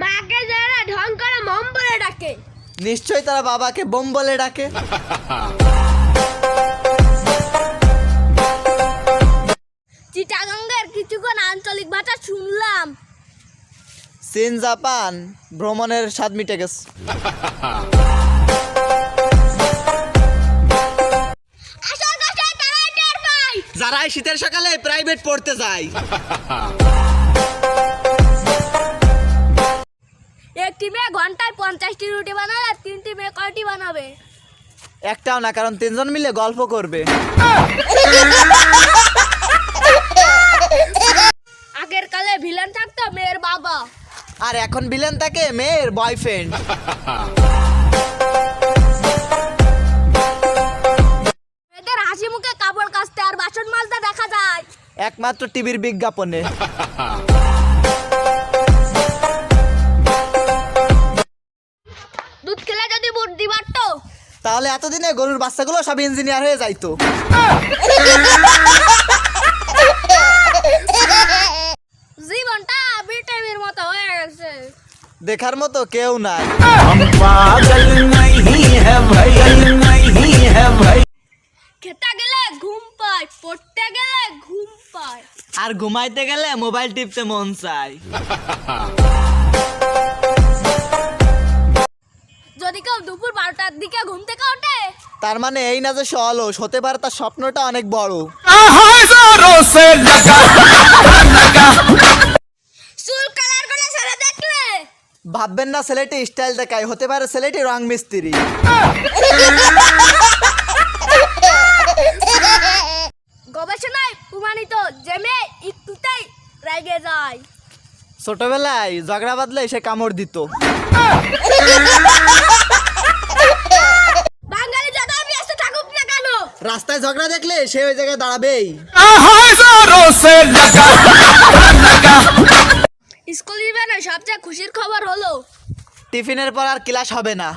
মাকে যারা ঢং করে মম বলে ডাকে। নিশ্চয়ই তারা বাবাকে বোম বলে ডাকে। চিটাগাঙ্গের কিছুক্ষণ আঞ্চলিক ভাষা শুনলাম। চীন জাপান ভ্রমণের স্বাদ মিটে গেছে। যারা এই শীতের সকালে প্রাইভেট পড়তে যায়। মেয়ে ঘন্টায় পঞ্চাশটি রুটি বানাবে আর তিনটি মেয়ে কয়টি বানাবে? একটাও না কারণ তিনজন মিলে গল্প করবে। আগের কালে ভিলেন থাকতো মেয়ের বাবা। আর এখন ভিলেন থাকে মেয়ের বয়ফ্রেন্ড মেয়েদের হাসি মুখে কাপড় কাচতে আর বাসন মাজতে দেখা যায়। একমাত্র টিভির বিজ্ঞাপনে। তাহলে এতদিনে গরুর বাচ্চাগুলো সব ইঞ্জিনিয়ার হয়ে যাইতো। হয়ে গেছে। দেখার মতো কেউ নাই। খেতে গেলে ঘুম পায় পড়তে গেলে ঘুম পায়। আর ঘুমাইতে গেলে মোবাইল টিপতে মন চায়। দিকে ঘুম থেকে ওঠে? তার মানে এই না যে সে অলস হতে পারে তার স্বপ্নটা অনেক বড়। ভাববেন না ছেলেটি স্টাইল দেখায় হতে পারে ছেলেটি রং মিস্ত্রি। গবেষণায় প্রমাণিত যে মেয়ে একটুতেই রেগে যায়। ছোটবেলায় ঝগড়া বাঁধলে সে কামড় দিত। রাস্তায় ঝগড়া দেখলে সে ওই জায়গায় দাঁড়াবেই जोरों से लगा স্কুল জীবনে সবচেয়ে খুশির খবর হলো টিফিনের পর আর ক্লাস হবে না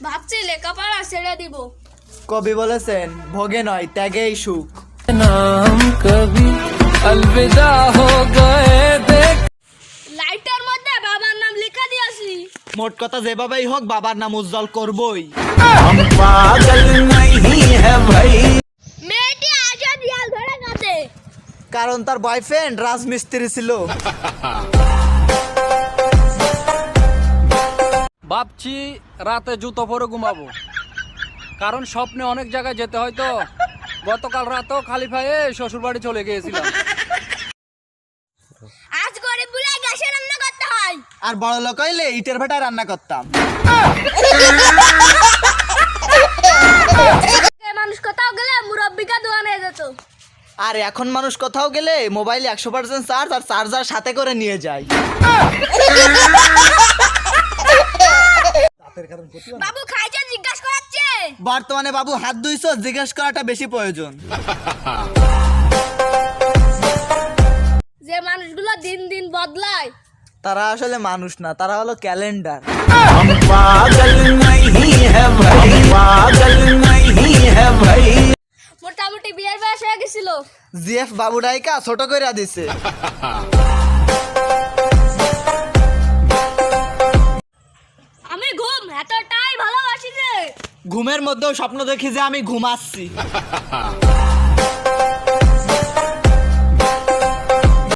ভাবছি লেখাপড়া ছেড়ে দিব কবি বলেছেন ভোগে নয় ত্যাগেই সুখ नाम कभी अलविदा हो गए মোট কথা যেভাবেই হোক বাবার নাম উজ্জ্বল করবই। কারণ তার বয়ফ্রেন্ড রাজমিস্ত্রি ছিল। ভাবছি রাতে জুতো পরে ঘুমাবো। কারণ স্বপ্নে অনেক জায়গায় যেতে হয় তো। গতকাল রাতেও খালি ফাইয়ে শ্বশুর বাড়ি চলে গিয়েছিলাম। আর বড় লোক হইলে ইটের ভাটায় রান্না করতাম। মানুষ কোথাও গেলে মুরব্বিকা দোয়ানে যেত। আর এখন মানুষ কোথাও গেলে মোবাইলে একশো পার্সেন্ট চার্জ আর চার্জার সাথে করে নিয়ে যায়। বাবু খাইছে জিজ্ঞাসা করাচ্ছে। বর্তমানে বাবু হাত ধুইছো জিজ্ঞেস করাটা বেশি প্রয়োজন। যে মানুষগুলো দিন দিন বদলায় তারা আসলে মানুষ না তারা হলো ক্যালেন্ডার মোটামুটি বিয়ের বয়স হয়ে গেছিল। জিএফ বাবুরাইকা ছোট কইরা দিছে। আমি ঘুম এতটাই ভালোবাসি যে। ঘুমের মধ্যেও স্বপ্ন দেখি যে আমি ঘুমাচ্ছি।